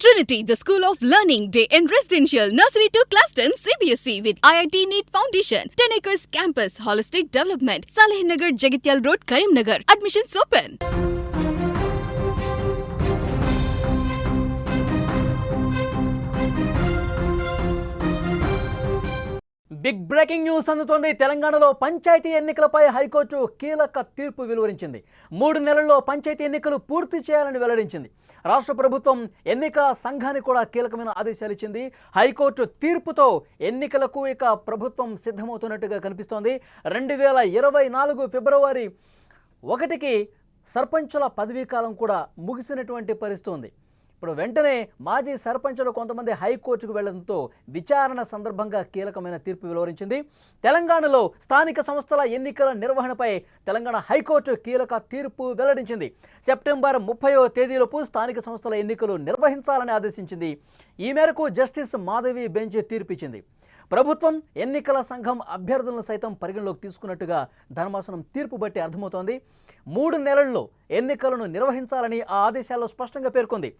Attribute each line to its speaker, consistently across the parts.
Speaker 1: Trinity, the School of Learning, Day and Residential, Nursery to Class 10, CBSE with IIT NEET Foundation, 10 acres campus, holistic development, Saleh Nagar, Jagityal Road, Karimnagar. Admissions open.
Speaker 2: Big breaking news అందుతోంది తెలంగాణలో పంచాయతీ ఎన్నికలపై high court కీలక తీర్పు వెలువరించింది మూడు నెలల్లో పంచాయతీ ఎన్నికలు పూర్తి చేయాలని వెల్లడించింది రాష్ట్ర ప్రభుత్వం ఎన్నికల సంఘానికి కూడా కీలకమైన ఆదేశాలు ఇచ్చింది. హైకోర్టు తీర్పుతో ఎన్నికలకు ఇక ప్రభుత్వం సిద్ధమవుతున్నట్టుగా కనిపిస్తోంది. రెండు వేల ఇరవై నాలుగు ఫిబ్రవరి ఒకటికి సర్పంచుల పదవీ కాలం కూడా ముగిసినటువంటి పరిస్థితి ఉంది. ఇప్పుడు వెంటనే మాజీ సర్పంచులు కొంతమంది హైకోర్టుకు వెళ్ళడంతో విచారణ సందర్భంగా కీలకమైన తీర్పు వెలువరించింది. తెలంగాణలో స్థానిక సంస్థల ఎన్నికల నిర్వహణపై తెలంగాణ హైకోర్టు కీలక తీర్పు వెల్లడించింది. సెప్టెంబర్ ముప్పైవ తేదీలోపు స్థానిక సంస్థల ఎన్నికలు నిర్వహించాలని ఆదేశించింది. ఈ మేరకు జస్టిస్ మాధవి బెంచ్ తీర్పిచ్చింది. ప్రభుత్వం ఎన్నికల సంఘం అభ్యర్థులను సైతం పరిగణలోకి తీసుకున్నట్టుగా ధర్మాసనం తీర్పు బట్టి అర్థమవుతోంది. మూడు నెలల్లో ఎన్నికలను నిర్వహించాలని ఆ ఆదేశాల్లో స్పష్టంగా పేర్కొంది.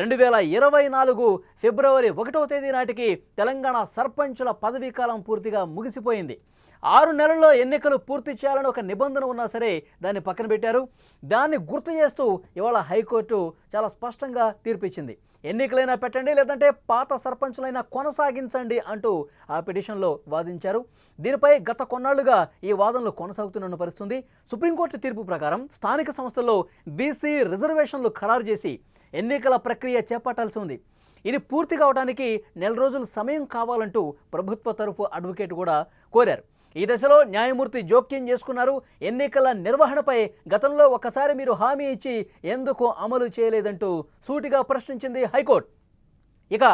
Speaker 2: రెండు వేల ఇరవై నాలుగు ఫిబ్రవరి ఒకటవ తేదీ నాటికి తెలంగాణ సర్పంచుల పదవీకాలం పూర్తిగా ముగిసిపోయింది. ఆరు నెలల్లో ఎన్నికలు పూర్తి చేయాలని ఒక నిబంధన ఉన్నా సరే దాన్ని పక్కన పెట్టారు. దాన్ని గుర్తు చేస్తూ ఇవాళ హైకోర్టు చాలా స్పష్టంగా తీర్పిచ్చింది. ఎన్నికలైనా పెట్టండి లేదంటే పాత సర్పంచులైనా కొనసాగించండి అంటూ ఆ పిటిషన్లో వాదించారు. దీనిపై గత కొన్నాళ్ళుగా ఈ వాదనలు కొనసాగుతున్న పరిస్థితుంది. సుప్రీంకోర్టు తీర్పు ప్రకారం స్థానిక సంస్థల్లో బీసీ రిజర్వేషన్లు ఖరారు చేసి ఎన్నికల ప్రక్రియ చేపట్టాల్సి ఉంది. ఇది పూర్తి కావడానికి నెల రోజులు సమయం కావాలంటూ ప్రభుత్వ తరఫు అడ్వకేట్ కూడా కోరారు. ఈ దశలో న్యాయమూర్తి జోక్యం చేసుకున్నారు. ఎన్నికల నిర్వహణపై గతంలో ఒకసారి మీరు హామీ ఇచ్చి ఎందుకు అమలు చేయలేదంటూ సూటిగా ప్రశ్నించింది హైకోర్టు. ఇక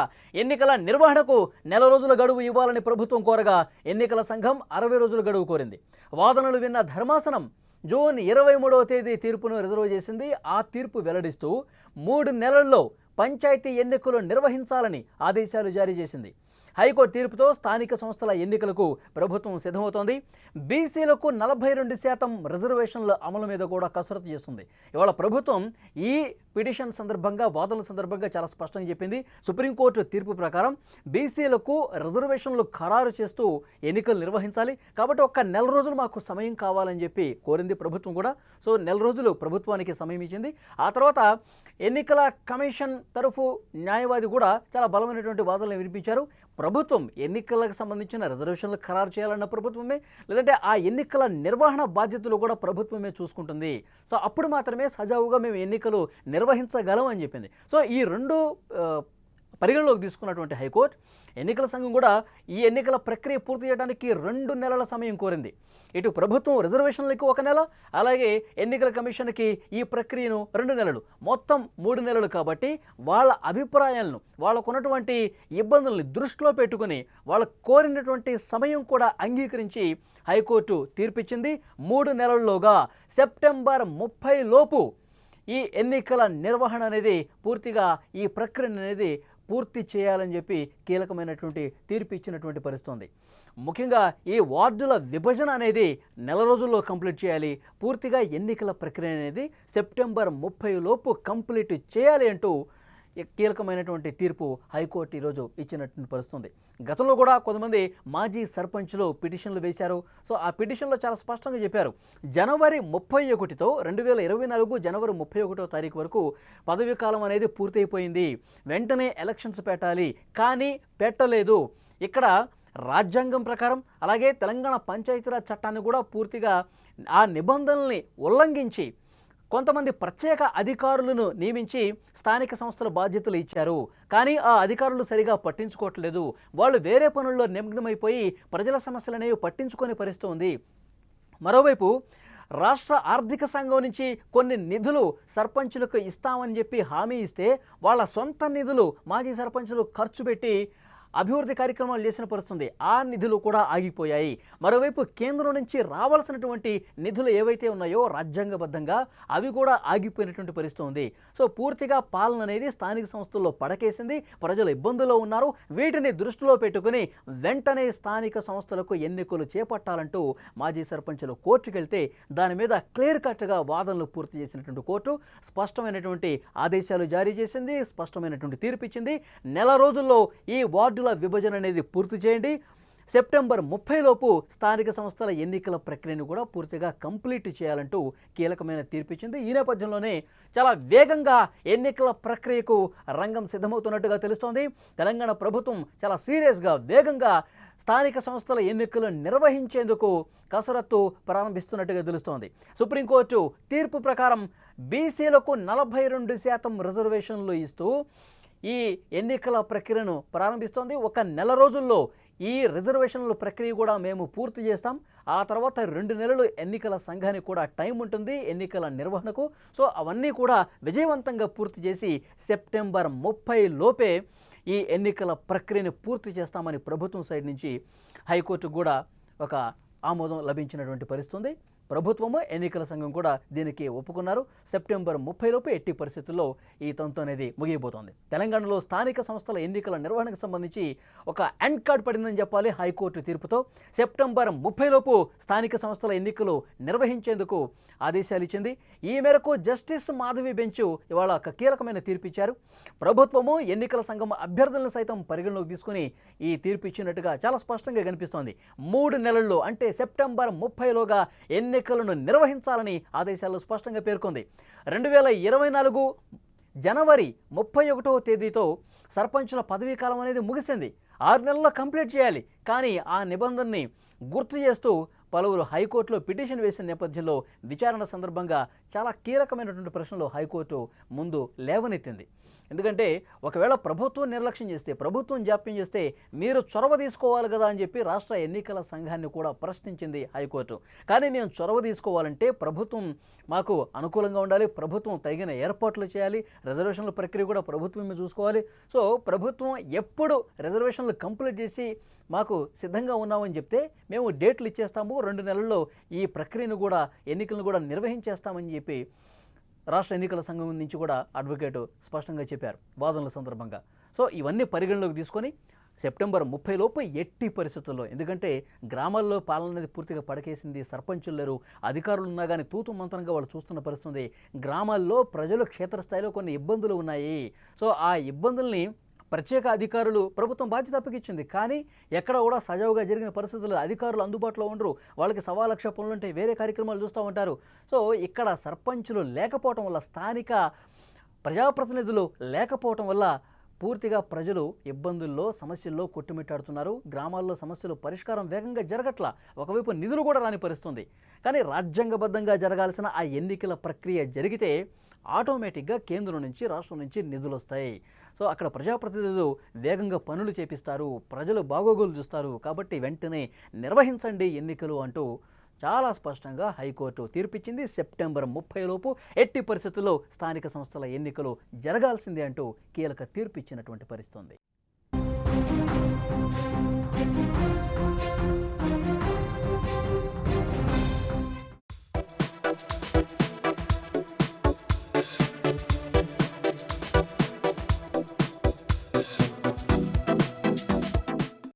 Speaker 2: ఎన్నికల నిర్వహణకు నెల రోజుల గడువు ఇవ్వాలని ప్రభుత్వం కోరగా ఎన్నికల సంఘం అరవై రోజుల గడువు కోరింది. వాదనలు విన్న ధర్మాసనం జూన్ ఇరవై మూడవ తేదీ తీర్పును రిజర్వ్ చేసింది. ఆ తీర్పు వెల్లడిస్తూ మూడు నెలల్లో పంచాయతీ ఎన్నికలు నిర్వహించాలని ఆదేశాలు జారీ చేసింది. హైకోర్టు తీర్పుతో స్థానిక సంస్థల ఎన్నికలకు ప్రభుత్వం సిద్ధమవుతోంది. బీసీలకు నలభై రెండు శాతం రిజర్వేషన్ల అమలు మీద కూడా కసరత్తు చేస్తుంది. ఇవాళ ప్రభుత్వం ఈ పిటిషన్ సందర్భంగా వాదనల సందర్భంగా చాలా స్పష్టంగా చెప్పింది. సుప్రీంకోర్టు తీర్పు ప్రకారం బీసీలకు రిజర్వేషన్లు ఖరారు చేస్తూ ఎన్నికలు నిర్వహించాలి. కాబట్టి ఒక్క నెల రోజులు మాకు సమయం కావాలని చెప్పి కోరింది ప్రభుత్వం కూడా. సో నెల రోజులు ప్రభుత్వానికి సమయం ఇచ్చింది. ఆ తర్వాత ఎన్నికల కమిషన్ తరఫు న్యాయవాది కూడా చాలా బలమైనటువంటి వాదనలు వినిపించారు. ప్రభుత్వం ఎన్నికలకు సంబంధించిన రిజర్వేషన్లు ఖరారు చేయాలన్న ప్రభుత్వమే లేదంటే ఆ ఎన్నికల నిర్వహణ బాధ్యతలు కూడా ప్రభుత్వమే చూసుకుంటుంది. సో అప్పుడు మాత్రమే సజావుగా మేము ఎన్నికలు నిర్వహించగలం అని చెప్పింది. సో ఈ రెండు పరిగణలోకి తీసుకున్నటువంటి హైకోర్టు ఎన్నికల సంఘం కూడా ఈ ఎన్నికల ప్రక్రియ పూర్తి చేయడానికి రెండు నెలల సమయం కోరింది. ఇటు ప్రభుత్వం రిజర్వేషన్లకు ఒక నెల అలాగే ఎన్నికల కమిషన్కి ఈ ప్రక్రియను రెండు నెలలు మొత్తం మూడు నెలలు కాబట్టి వాళ్ళ అభిప్రాయాలను వాళ్ళకున్నటువంటి ఇబ్బందుల్ని దృష్టిలో పెట్టుకుని వాళ్ళ కోరినటువంటి సమయం కూడా అంగీకరించి హైకోర్టు తీర్పిచ్చింది. మూడు నెలల్లోగా సెప్టెంబర్ ముప్పై లోపు ఈ ఎన్నికల నిర్వహణ అనేది పూర్తిగా ఈ ప్రక్రియ అనేది పూర్తి చేయాలని చెప్పి కీలకమైనటువంటి తీర్పు ఇచ్చినటువంటి పరిస్థితి ఉంది ముఖ్యంగా ఈ వార్డుల విభజన అనేది నెల రోజుల్లో కంప్లీట్ చేయాలి పూర్తిగా ఎన్నికల ప్రక్రియ అనేది సెప్టెంబర్ ముప్పై లోపు కంప్లీట్ చేయాలి అంటూ కీలకమైనటువంటి తీర్పు హైకోర్టు ఈరోజు ఇచ్చినట్టు పరుస్తుంది గతంలో కూడా కొంతమంది మాజీ సర్పంచ్లు పిటిషన్లు వేశారు. సో ఆ పిటిషన్లో చాలా స్పష్టంగా చెప్పారు. జనవరి ముప్పై ఒకటితో రెండు వేల ఇరవై నాలుగు జనవరి ముప్పై ఒకటో తారీఖు వరకు పదవీ కాలం అనేది పూర్తయిపోయింది. వెంటనే ఎలక్షన్స్ పెట్టాలి. కానీ పెట్టలేదు. ఇక్కడ రాజ్యాంగం ప్రకారం అలాగే తెలంగాణ పంచాయతీరాజ్ చట్టాన్ని కూడా పూర్తిగా ఆ నిబంధనల్ని ఉల్లంఘించి కొంతమంది ప్రత్యేక అధికారులను నియమించి స్థానిక సంస్థల బాధ్యతలు ఇచ్చారు. కానీ ఆ అధికారులు సరిగా పట్టించుకోవట్లేదు. వాళ్ళు వేరే పనుల్లో నిమగ్నమైపోయి ప్రజల సమస్యలనేవి పట్టించుకొని పరిస్థితి ఉంది. మరోవైపు రాష్ట్ర ఆర్థిక సంఘం నుంచి కొన్ని నిధులు సర్పంచులకు ఇస్తామని చెప్పి హామీ ఇస్తే వాళ్ళ సొంత నిధులు మాజీ సర్పంచులు ఖర్చు పెట్టి అభివృద్ధి కార్యక్రమాలు చేసిన పరిస్థితుంది ఆ నిధులు కూడా ఆగిపోయాయి. మరోవైపు కేంద్రం నుంచి రావాల్సినటువంటి నిధులు ఏవైతే ఉన్నాయో రాజ్యాంగబద్ధంగా అవి కూడా ఆగిపోయినటువంటి పరిస్థితి ఉంది. సో పూర్తిగా పాలన అనేది స్థానిక సంస్థల్లో పడకేసింది. ప్రజలు ఇబ్బందుల్లో ఉన్నారు. వీటిని దృష్టిలో పెట్టుకుని వెంటనే స్థానిక సంస్థలకు ఎన్నికలు చేపట్టాలంటూ మాజీ సర్పంచులు కోర్టుకు వెళ్తే దాని మీద క్లియర్ కట్గా వాదనలు పూర్తి చేసినటువంటి కోర్టు స్పష్టమైనటువంటి ఆదేశాలు జారీ చేసింది స్పష్టమైనటువంటి తీర్పు ఇచ్చింది నెల రోజుల్లో ఈ వార్డు వార్డుల విభజన అనేది పూర్తి చేయండి. సెప్టెంబర్ ముప్పై లోపు స్థానిక సంస్థల ఎన్నికల ప్రక్రియను కూడా పూర్తిగా కంప్లీట్ చేయాలంటూ కీలకమైన తీర్పు ఇచ్చింది ఈ నేపథ్యంలోనే చాలా వేగంగా ఎన్నికల ప్రక్రియకు రంగం సిద్ధమవుతున్నట్టుగా తెలుస్తోంది. తెలంగాణ ప్రభుత్వం చాలా సీరియస్గా వేగంగా స్థానిక సంస్థల ఎన్నికలు నిర్వహించేందుకు కసరత్తు ప్రారంభిస్తున్నట్టుగా తెలుస్తోంది. సుప్రీంకోర్టు తీర్పు ప్రకారం బీసీలకు నలభై రెండు శాతం రిజర్వేషన్లు ఇస్తూ ఈ ఎన్నికల ప్రక్రియను ప్రారంభిస్తోంది. ఒక నెల రోజుల్లో ఈ రిజర్వేషన్ల ప్రక్రియ కూడా మేము పూర్తి చేస్తాం. ఆ తర్వాత రెండు నెలలు ఎన్నికల సంఘానికి కూడా టైం ఉంటుంది ఎన్నికల నిర్వహణకు. సో అవన్నీ కూడా విజయవంతంగా పూర్తి చేసి సెప్టెంబర్ ముప్పై లోపే ఈ ఎన్నికల ప్రక్రియను పూర్తి చేస్తామని ప్రభుత్వం సైడ్ నుంచి హైకోర్టు కూడా ఒక ఆమోదం లభించినటువంటి పరిస్థితి ప్రభుత్వము ఎన్నికల సంఘం కూడా దీనికి ఒప్పుకున్నారు. సెప్టెంబర్ ముప్పైలోపు ఎట్టి పరిస్థితుల్లో ఈ తంతు అనేది ముగియబోతోంది. తెలంగాణలో స్థానిక సంస్థల ఎన్నికల నిర్వహణకు సంబంధించి ఒక ఎండ్ కార్డ్ పడిందని చెప్పాలి హైకోర్టు తీర్పుతో. సెప్టెంబర్ ముప్పై లోపు స్థానిక సంస్థల ఎన్నికలు నిర్వహించేందుకు ఆదేశాలు ఇచ్చింది. ఈ మేరకు జస్టిస్ మాధవి బెంచ్ ఇవాళ ఒక కీలకమైన తీర్పు ఇచ్చారు ప్రభుత్వము ఎన్నికల సంఘం అభ్యర్థులను సైతం పరిగణలోకి తీసుకుని ఈ తీర్పు ఇచ్చినట్టుగా చాలా స్పష్టంగా కనిపిస్తోంది. మూడు నెలల్లో అంటే సెప్టెంబర్ ముప్పైలోగా ఎన్నికలను నిర్వహించాలని ఆదేశాలు స్పష్టంగా పేర్కొంది. రెండు వేల ఇరవై నాలుగు జనవరి ముప్పై ఒకటవ తేదీతో సర్పంచుల పదవీ కాలం అనేది ముగిసింది. ఆరు నెలల్లో కంప్లీట్ చేయాలి. కానీ ఆ నిబంధనని గుర్తు చేస్తూ పలువురు హైకోర్టులో పిటిషన్ వేసిన నేపథ్యంలో విచారణ సందర్భంగా చాలా కీలకమైనటువంటి ప్రశ్నలు హైకోర్టు ముందు లేవనెత్తింది. ఎందుకంటే ఒకవేళ ప్రభుత్వం నిర్లక్ష్యం చేస్తే ప్రభుత్వం జాప్యం చేస్తే మీరు చొరవ తీసుకోవాలి కదా అని చెప్పి రాష్ట్ర ఎన్నికల సంఘాన్ని కూడా ప్రశ్నించింది హైకోర్టు. కానీ మేము చొరవ తీసుకోవాలంటే ప్రభుత్వం మాకు అనుకూలంగా ఉండాలి ప్రభుత్వం తగిన ఏర్పాట్లు చేయాలి రిజర్వేషన్ల ప్రక్రియ కూడా ప్రభుత్వమే చూసుకోవాలి. సో ప్రభుత్వం ఎప్పుడు రిజర్వేషన్లు కంప్లీట్ చేసి మాకు సిద్ధంగా ఉన్నామని చెప్తే మేము డేట్లు ఇచ్చేస్తాము రెండు నెలల్లో ఈ ప్రక్రియను కూడా ఎన్నికలను కూడా నిర్వహించేస్తామని చెప్పి రాష్ట్ర ఎన్నికల సంఘం నుంచి కూడా అడ్వకేటు స్పష్టంగా చెప్పారు వాదనల సందర్భంగా. సో ఇవన్నీ పరిగణలోకి తీసుకొని సెప్టెంబర్ ముప్పై లోపు ఎట్టి పరిస్థితుల్లో ఎందుకంటే గ్రామాల్లో పాలన అనేది పూర్తిగా పడకేసింది సర్పంచులు లేరు అధికారులు ఉన్నా కానీ తూతు మంత్రంగా వాళ్ళు చూస్తున్న పరిస్థితి గ్రామాల్లో ప్రజలు క్షేత్రస్థాయిలో కొన్ని ఇబ్బందులు ఉన్నాయి. సో ఆ ఇబ్బందుల్ని ప్రత్యేక అధికారులు ప్రభుత్వం బాధ్యత అప్పగించింది. కానీ ఎక్కడ కూడా సజావుగా జరిగిన పరిస్థితులు అధికారులు అందుబాటులో ఉండరు. వాళ్ళకి సవా లక్ష పనులు వేరే కార్యక్రమాలు చూస్తూ ఉంటారు. సో ఇక్కడ సర్పంచులు లేకపోవటం వల్ల స్థానిక ప్రజాప్రతినిధులు లేకపోవటం వల్ల పూర్తిగా ప్రజలు ఇబ్బందుల్లో సమస్యల్లో కొట్టుమిట్టాడుతున్నారు. గ్రామాల్లో సమస్యలు పరిష్కారం వేగంగా జరగట్లా. ఒకవైపు నిధులు కూడా రాని పరిస్తుంది కానీ రాజ్యాంగబద్ధంగా జరగాల్సిన ఆ ఎన్నికల ప్రక్రియ జరిగితే ఆటోమేటిక్గా కేంద్రం నుంచి రాష్ట్రం నుంచి నిధులు వస్తాయి సో అక్కడ ప్రజాప్రతినిధులు వేగంగా పనులు చేపిస్తారు ప్రజలు బాగోగులు చూస్తారు కాబట్టి వెంటనే నిర్వహించండి ఎన్నికలు అంటూ చాలా స్పష్టంగా హైకోర్టు తీర్పిచ్చింది. సెప్టెంబర్ ముప్పై లోపు ఎట్టి పరిస్థితుల్లో స్థానిక సంస్థల ఎన్నికలు జరగాల్సిందే అంటూ కీలక తీర్పిచ్చినటువంటి పరిస్థితి